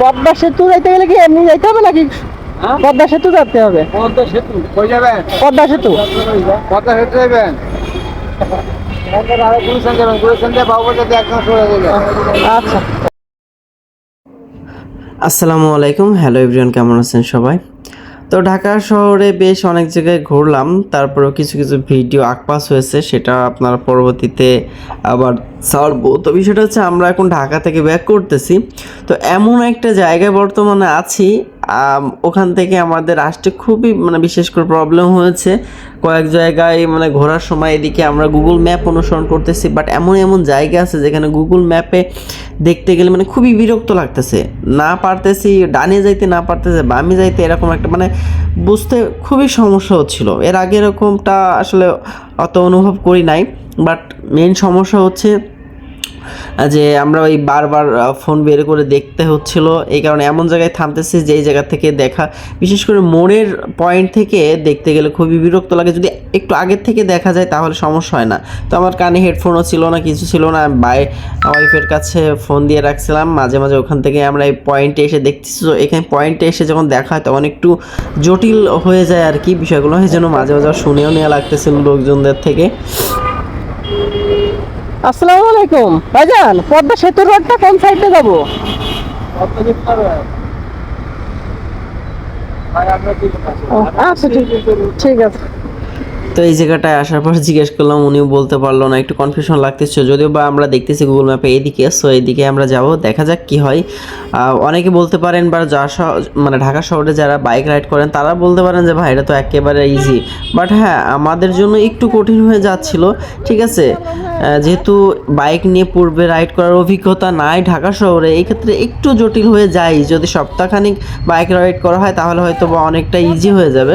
পদ্মা সেতু যাইতে গেলে কি এমনি যাইতে হবে নাকি? হ্যাঁ? পদ্মা সেতু যাতে হবে। পদ্মা সেতু। কই যাবেন? পদ্মা সেতু। পদ্মা সেতু যাবেন আচ্ছা। আসসালামু আলাইকুম। হ্যালো এভরিওয়ান কেমন আছেন সবাই? তো ঢাকা শহরে বেশ অনেক জায়গায় ঘুরলাম, তারপরেও কিছু কিছু ভিডিও আকপাস হয়েছে, সেটা আপনার পরবর্তীতে আবার ছাড়বো। তো বিষয়টা হচ্ছে আমরা এখন ঢাকা থেকে ব্যাক করতেছি। তো এমন একটা জায়গায় বর্তমানে আছি ওখান থেকে আমাদের আসতে খুবই মানে বিশেষ করে প্রবলেম হয়েছে। কয়েক জায়গায় মানে ঘোরার সময় এদিকে আমরা গুগল ম্যাপ অনুসরণ করতেছি বাট এমন এমন জায়গা আছে যেখানে গুগল ম্যাপে দেখতে গেলে মানে খুবই বিরক্ত লাগতেছে। না পারতেছি, ডানে যাইতে না পারতেছে, বামে যাইতে এরকম একটা মানে বুঝতে খুবই সমস্যা হচ্ছিল। এর আগে এরকমটা আসলে অত অনুভব করি নাই বাট মেন সমস্যা হচ্ছে যে আমরা ওই বারবার ফোন বের করে দেখতে হচ্ছিল। এই কারণে এমন জায়গায় থামতেছি যেই জায়গা থেকে দেখা, বিশেষ করে মোড়ের পয়েন্ট থেকে দেখতে গেলে খুবই বিরক্ত লাগে। যদি একটু আগের থেকে দেখা যায় তাহলে সমস্যা হয় না। তো আমার কানে হেডফোনও ছিল না, কিছু ছিল না। বাই ওয়াইফের কাছে ফোন দিয়ে রাখছিলাম। মাঝে মাঝে ওখান থেকে আমরা এই পয়েন্টে এসে দেখতেছি। তো এখানে পয়েন্টে এসে যখন দেখা হয় তখন একটু জটিল হয়ে যায় আর কি বিষয়গুলো। এই জন্য মাঝে মাঝে শুনেও নেওয়া লাগতেছিল লোকজনদের থেকে। আসসালামু আলাইকুম। ভাইজান পদ্মা সেতু রোডটা কোন সাইডে যাব? আচ্ছা ঠিক আছে। তো এই জায়গাটায় আসার পর জিজ্ঞেস করলাম, উনিও বলতে পারল না, একটু কনফিউশন লাগতেছে। যদিও বা আমরা দেখতেছি গুগল ম্যাপে এইদিকে সো এইদিকে আমরা যাব, দেখা যাক কি হয়। অনেকে বলতে পারেন বা যা মানে ঢাকা শহরে যারা বাইক রাইড করেন, তারা বলতে পারেন যে, ভাই, এটা তো একেবারে ইজি বাট হ্যাঁ আমাদের জন্য একটু কঠিন হয়ে যাচ্ছিল, ঠিক আছে? যেহেতু বাইক নিয়ে পূর্বে রাইড করার অভিজ্ঞতা নাই ঢাকা শহরে, এই ক্ষেত্রে একটু জটিল হয়ে যায়। যদি সপ্তাহখানিক বাইক রাইড করা হয়, তাহলে হয়তো বা অনেকটা ইজি হয়ে যাবে।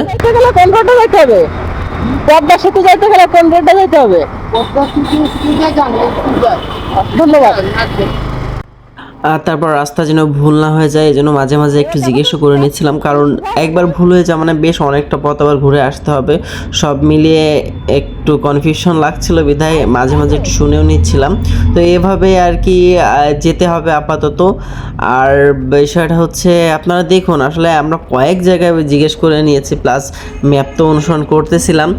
পদ্মা সেতু যাইতে গেলে কোন রোডটা যাইতে হবে? ধন্যবাদ। আর তারপর রাস্তা যেন ভুল না হয়ে যায় এই জন্য মাঝে মাঝে একটু জিজ্ঞেসও করে নিচ্ছিলাম, কারণ একবার ভুল হয়ে যায় মানে বেশ অনেকটা পথ আবার ঘুরে আসতে হবে। সব মিলিয়ে একটু কনফিউশন লাগছিল বিধায় মাঝে মাঝে একটু শুনেও নিচ্ছিলাম। তো এভাবে আর কি যেতে হবে আপাতত। আর বিষয়টা হচ্ছে, আপনারা দেখুন, আসলে আমরা কয়েক জায়গায় জিজ্ঞেস করে নিয়েছি প্লাস ম্যাপ তো অনুসরণ করতেছিলাম।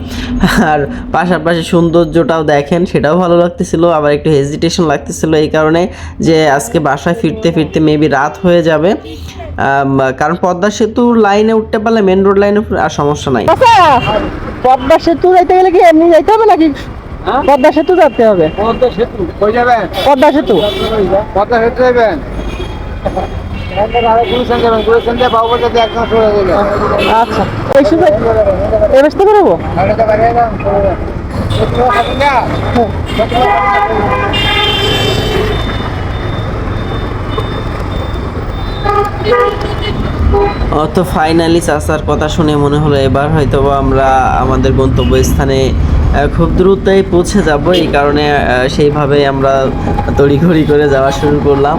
আর পাশাপাশি সৌন্দর্যটাও দেখেন, সেটাও ভালো লাগতেছিল। আবার একটু হেজিটেশন লাগতেছিল এই কারণে যে আজকে বাসায় ফিরতে ফিরতে মেবি রাত হয়ে যাবে। কারণ পদ্মা সেতুর লাইনে উঠতে পারলে মেন রোড লাইনে আর সমস্যা নাই। আচ্ছা। পদ্মা সেতু যাইতে গেলে কি এমনি যাইতে হবে নাকি? হ্যাঁ? পদ্মা সেতু যেতে হবে। পদ্মা সেতু কই যাবেন? পদ্মা সেতু। পদ্মা সেতু যাবেন? আচ্ছা ওই সুযোগ এ ব্যস্ত করব আরে তো তো ফাইনালি চাচার কথা শুনে মনে হলো এবার হয়তো আমরা আমাদের গন্তব্যস্থানে খুব দ্রুতই পৌঁছে যাব। এই কারণে সেইভাবে আমরা তড়িঘড়ি করে যাওয়া শুরু করলাম।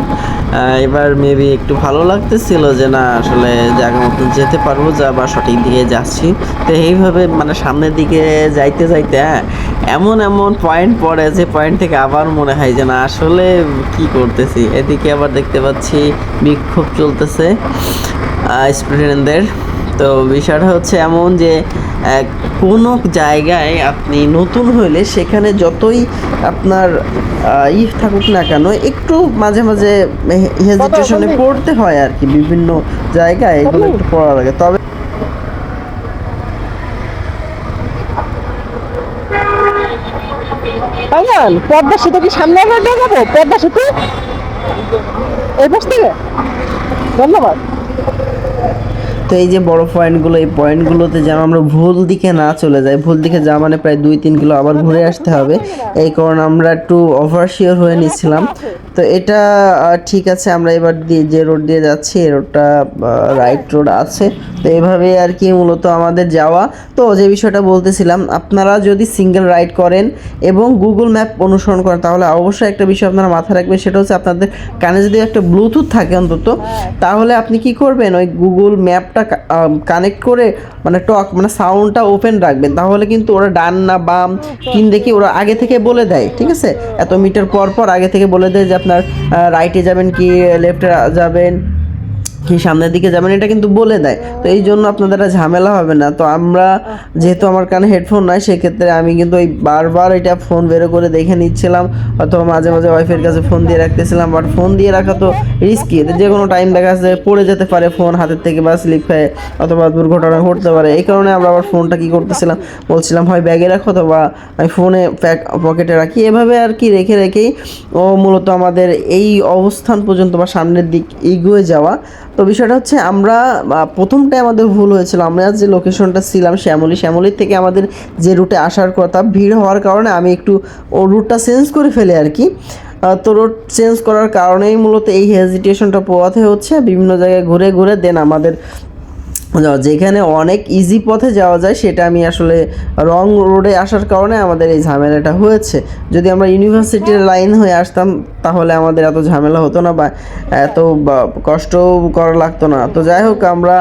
এবার মেবি একটু ভালো লাগতেছিল যে না, আসলে জায়গা মতো যেতে পারব, যা বা সঠিক দিকে যাচ্ছি। তো এইভাবে মানে সামনের দিকে যাইতে যাইতে হ্যাঁ এমন এমন পয়েন্ট পড়ে যে পয়েন্ট থেকে আবার মনে হয় যে না আসলে কি করতেছি? এদিকে আবার দেখতে পাচ্ছি বিক্ষোভ চলতেছে স্টুডেন্টদের তো বিষয়টা হচ্ছে এমন যে কোনো জায়গায় আপনি নতুন হলে সেখানে যতই আপনার ই থাকুক না কেন একটু মাঝে মাঝে হেজিটেশনে পড়তে হয় আর কি বিভিন্ন জায়গায় এগুলো একটু পড়া লাগে তবে ভাইজান পদ্মা সেতু কি সামনে রোডে যাব? পদ্মা সেতু? এই পাশ থেকে? ধন্যবাদ। তো এই যে বড় পয়েন্টগুলো, এই পয়েন্টগুলোতে যেন আমরা ভুল দিকে না চলে যাই, ভুল দিকে যাওয়া মানে প্রায় দুই তিন কিলো আবার ঘুরে আসতে হবে। এই কারণে আমরা একটু ওভারশিওর হয়ে নিচ্ছিলাম। তো এটা ঠিক আছে, আমরা এবার দিয়ে যে রোড দিয়ে যাচ্ছি, এই রোডটা রাইট রোড আছে। তো এভাবে আর কি মূলত আমাদের যাওয়া। তো যে বিষয়টা বলতেছিলাম, আপনারা যদি সিঙ্গেল রাইড করেন এবং গুগল ম্যাপ অনুসরণ করেন, তাহলে অবশ্যই একটা বিষয় আপনারা মাথায় রাখবেন, সেটা হচ্ছে আপনাদের কানে যদি একটা ব্লুটুথ থাকে অন্তত, তাহলে আপনি কি করবেন? ওই গুগল ম্যাপটা কানেক্ট করে মানে টক মানে সাউন্ডটা ওপেন রাখবেন। তাহলে কিন্তু ওরা ডান না বাম কিন দেখি ওরা আগে থেকে বলে দেয়, ঠিক আছে? এত মিটার পর পর আগে থেকে বলে দেয় যে আপনার রাইটে যাবেন কি লেফটে যাবেন। কি সামনের দিকে যাবেন এটা কিন্তু বলে দেয়। তো এই জন্য আপনাদের ঝামেলা হবে না। তো আমরা যেহেতু আমার কানে হেডফোন নাই, সেক্ষেত্রে আমি কিন্তু ওই বারবার এটা ফোন বেরো করে দেখে নিচ্ছিলাম, অথবা মাঝে মাঝে ওয়াইফের কাছে ফোন দিয়ে রাখতেছিলাম। বাট ফোন দিয়ে রাখা তো রিস্কি যে কোনো টাইম দেখা যাচ্ছে পড়ে যেতে পারে ফোন হাতের থেকে বা স্লিপ হয়ে, অথবা দুর্ঘটনা ঘটতে পারে। এই কারণে আমরা আবার ফোনটা কী করতেছিলাম, বলছিলাম, হয় ব্যাগে রাখো অথবা আমি ফোনে প্যাক পকেটে রাখি। এভাবে আর কি রেখে রেখেই ও মূলত আমাদের এই অবস্থান পর্যন্ত বা সামনের দিক এগিয়ে যাওয়া। তো বিষয়টা হচ্ছে আমরা প্রথমটাই আমাদের ভুল হয়েছিল। আমরা যে লোকেশনটা ছিলাম শ্যামলি, শ্যামলির থেকে আমাদের যে রুটে আসার কথা, ভিড় হওয়ার কারণে আমি একটু ও রুটটা চেঞ্জ করে ফেলে আর কি। তো রুট চেঞ্জ করার কারণেই মূলত এই হেজিটেশনটা পোয়াতে হচ্ছে। বিভিন্ন জায়গায় ঘুরে ঘুরে দেন আমাদের যেখানে অনেক ইজি পথে যাওয়া যায়, সেটা আমি আসলে রং রোডে আসার কারণে আমাদের এই ঝামেলাটা হয়েছে। যদি আমরা ইউনিভার্সিটির লাইন হয়ে আসতাম, তাহলে আমাদের এত ঝামেলা হতো না বা এত কষ্ট করা লাগতো না। তো যাই হোক, আমরা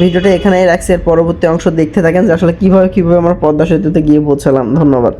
ভিডিওটা এখানেই রাখছি পরবর্তী অংশ দেখতে থাকেন যে আসলে কীভাবে কীভাবে আমরা পদ্মা সেতুতে গিয়ে পৌঁছালাম। ধন্যবাদ।